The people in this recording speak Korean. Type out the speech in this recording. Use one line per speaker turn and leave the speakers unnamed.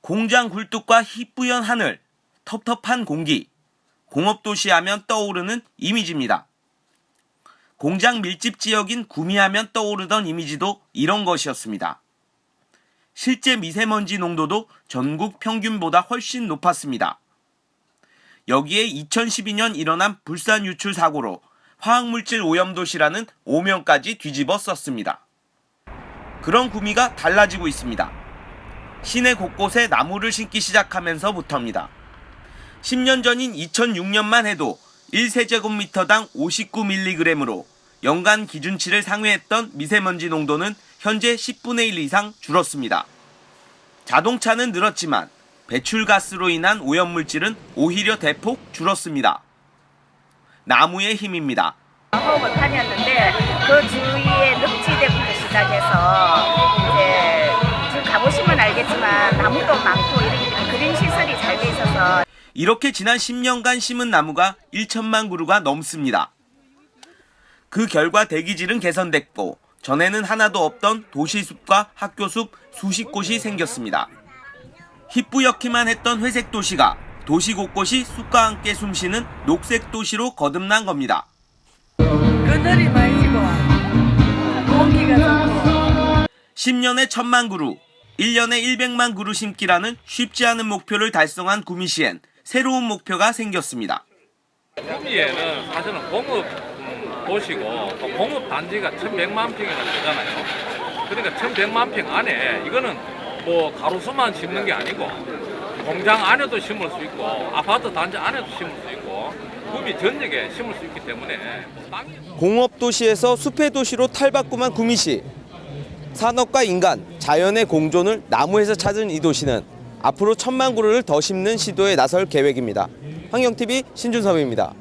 공장 굴뚝과 희뿌연 하늘, 텁텁한 공기, 공업도시 하면 떠오르는 이미지입니다. 공장 밀집 지역인 구미하면 떠오르던 이미지도 이런 것이었습니다. 실제 미세먼지 농도도 전국 평균보다 훨씬 높았습니다. 여기에 2012년 일어난 불산 유출 사고로 화학물질 오염도시라는 오명까지 뒤집어 썼습니다. 그런 구미가 달라지고 있습니다. 시내 곳곳에 나무를 심기 시작하면서부터입니다. 10년 전인 2006년만 해도 1세제곱미터당 59mg으로 연간 기준치를 상회했던 미세먼지 농도는 현재 10분의 1 이상 줄었습니다. 자동차는 늘었지만 배출가스로 인한 오염물질은 오히려 대폭 줄었습니다. 나무의 힘입니다.
호흡을 다녔는데 그 주위 많고 이렇게 그린 시설이 잘 돼 있어서
이렇게 지난 10년간 심은 나무가 1천만 그루가 넘습니다. 그 결과 대기질은 개선됐고 전에는 하나도 없던 도시숲과 학교숲 수십 곳이 생겼습니다. 희뿌옇기만 했던 회색 도시가 도시 곳곳이 숲과 함께 숨쉬는 녹색 도시로 거듭난 겁니다.
그늘이 많이 지고 공기가 좋고
10년에 1000만 그루, 1년에 100만 그루 심기라는 쉽지 않은 목표를 달성한 구미시엔 새로운 목표가 생겼습니다.
구미에는 사실은 공업 음, 도시고 또 공업 단지가 1,100만 평이나 되잖아요. 그러니까 1,100만 평 안에 이거는 뭐 가로수만 심는 게 아니고 공장 안에도 심을 수 있고 아파트 단지 안에도 심을 수 있고 구미 전역에 심을 수 있기 때문에 뭐 땅이
공업 도시에서 숲의 도시로 탈바꿈한 구미시. 산업과 인간, 자연의 공존을 나무에서 찾은 이 도시는 앞으로 천만 그루를 더 심는 시도에 나설 계획입니다. 환경TV 신준섭입니다.